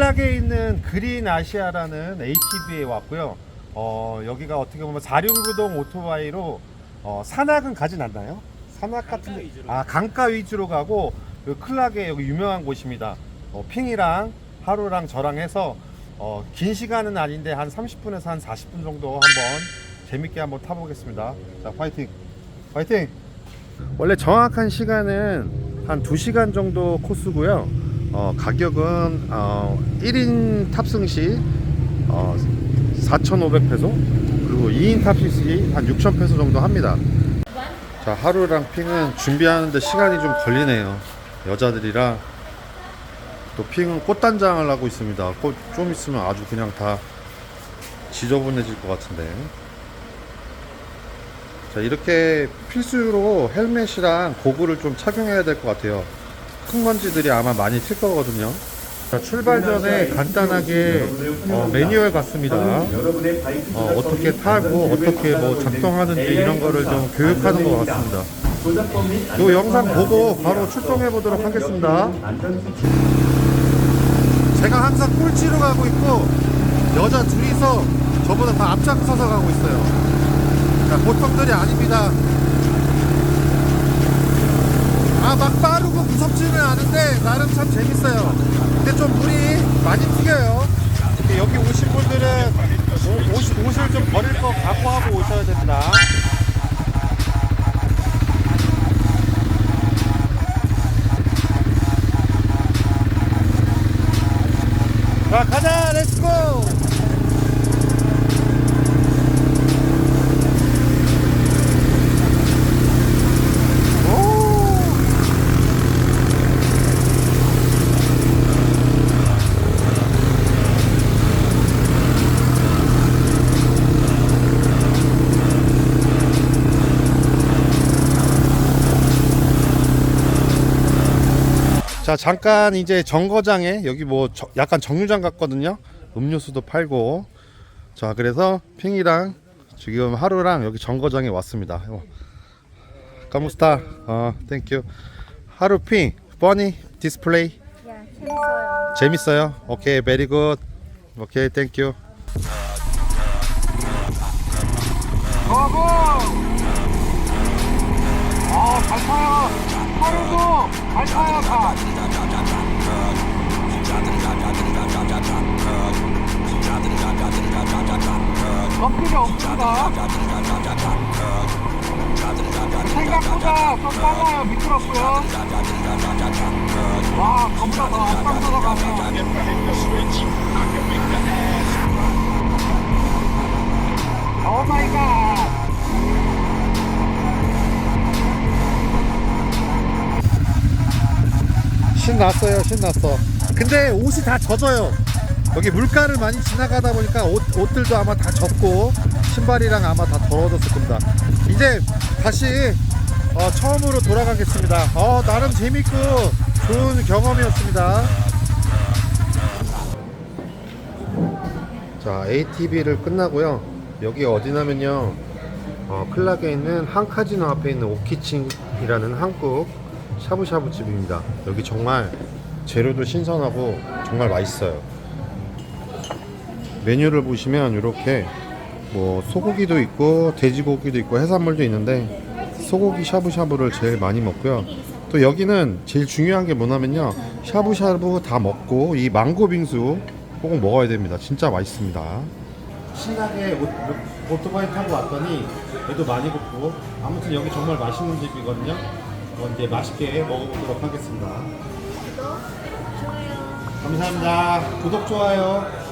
클락에 있는 그린 아시아라는 ATV에 왔고요. 어, 여기가 어떻게 보면 사륜구동 오토바이로 어, 산악은 가진 않나요? 산악 같은 데- 위주로. 아 강가 위주로 가고 그 클락에 여기 유명한 곳입니다. 어, 핑이랑 하루랑 저랑 해서 어, 긴 시간은 아닌데 한 30분에서 한 40분 정도 한번 재밌게 한번 타보겠습니다. 자, 파이팅! 파이팅! 원래 정확한 시간은 한 2시간 정도 코스고요. 어, 가격은 어, 1인 탑승 시 어, 4,500페소 그리고 2인 탑승 시 한 6,000페소 정도 합니다. 자, 하루 랑 핑은 준비하는데 시간이 좀 걸리네요. 여자들이라 또 핑은 꽃단장을 하고 있습니다. 꽃 좀 있으면 아주 그냥 다 지저분해질 것 같은데. 자, 이렇게 필수로 헬멧이랑 고글을 좀 착용해야 될 것 같아요. 큰 먼지들이 아마 많이 튈 거거든요. 자, 출발 전에 간단하게 어, 매뉴얼 바이크 어, 어떻게 타고 어떻게 뭐 작동하는지 이런 거를 좀 교육하는 것 같습니다. 이 영상 보고 바로 출동해 보도록 하겠습니다. 제가 항상 꼴찌로 가고 있고 여자 둘이서 저보다 다 앞장서서 가고 있어요. 자, 보통들이 아닙니다. 아, 막 빠르고 무섭지는 않은데 나름 참 재밌어요. 근데 좀 물이 많이 튀겨요. 여기 오신 분들은 옷, 옷- 옷을 좀 버릴 거 각오하고 오셔야 됩니다. 자, 가자, 렛츠고! 자 잠깐 이제 정거장에 여기 뭐 저- 약간 정류장 같거든요. 음료수도 팔고. 자 그래서 핑이랑 지금 하루랑 여기 정거장에 왔습니다. 어. 까무스타. 어 땡큐 하루 핑 버니 디스플레이 야, 재밌어요. 재밌어요? 오케이 베리 굿 오케이 땡큐 덮개가 없습니다. 생각보다 좀 빨라요. 미끄럽고요. 와, 겁나 더 앞장서서 가네요. 오 마이 갓. 신났어요 신났어. 근데 옷이 다 젖어요. 여기 물가를 많이 지나가다 보니까 옷, 옷들도 아마 다 젖고 신발이랑 아마 다 더러워졌을 겁니다. 이제 다시 어, 처음으로 돌아가겠습니다. 어, 나름 재밌고 좋은 경험이었습니다. 자 ATV를 끝나고요. 여기 어디냐면요. 어, 클락에 있는 한카지노 앞에 있는 오키칭이라는 한국 샤브샤브 집입니다. 여기 정말 재료도 신선하고 정말 맛있어요. 메뉴를 보시면 이렇게 뭐 소고기도 있고 돼지고기도 있고 해산물도 있는데 소고기 샤브샤브를 제일 많이 먹고요. 또 여기는 제일 중요한 게 뭐냐면요. 샤브샤브 다 먹고 이 망고 빙수 꼭 먹어야 됩니다. 진짜 맛있습니다. 신나게 오, 오토바이 타고 왔더니 배도 많이 고프고 아무튼 여기 정말 맛있는 집이거든요. 어, 이제 맛있게 먹어보도록 하겠습니다. 감사합니다. 구독 좋아요.